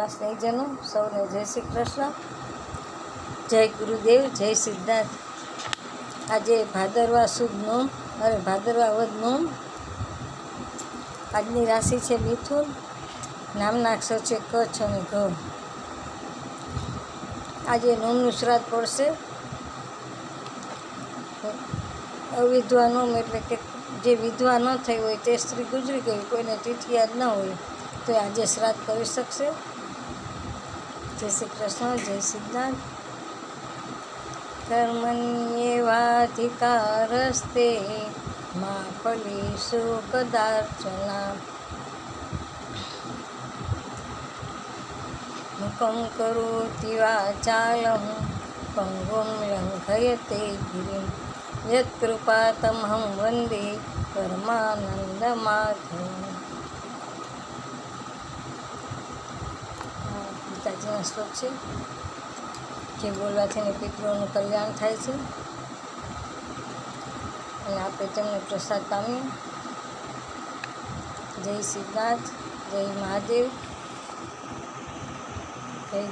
વાલા સ્નેહીજનો, સૌને જય શ્રી કૃષ્ણ, જય ગુરુદેવ, જય સિદ્ધાર્થ. આજે ભાદરવા સુદ નોમ અરે ભાદરવા વદ નોમ. આજની રાશિ છે મિથુન, નામના અક્ષર છે કચ્છ અને ઘ. આજે નોમનું શ્રાદ્ધ પડશે. અવિધવા નોમ એટલે કે જે વિધવા ન થઈ હોય તે સ્ત્રી ગુજરી ગઈ, કોઈને તિથિ યાદ ન હોય, તો આજે શ્રાદ્ધ કરી શકશે. જય શ્રી કૃષ્ણ, જય સિદ્ધાર્થ કર્મણ્યેવાધિકારસ્તે મા ફલીષુ કદાર્ચના મુકમ કરોતિ વાચાલમ પંગુમ લંઘયતે ગિરિમ. યત્કૃપાતમહં વંદે પરમાનંદ માધવ શ્લોક છે, જે બોલવાથી ને પિતૃઓનું કલ્યાણ થાય છે. અને આપણે તેમને પ્રસાદ પામીએ. જય સિદ્ધાર્થ જય મહાદેવ. જય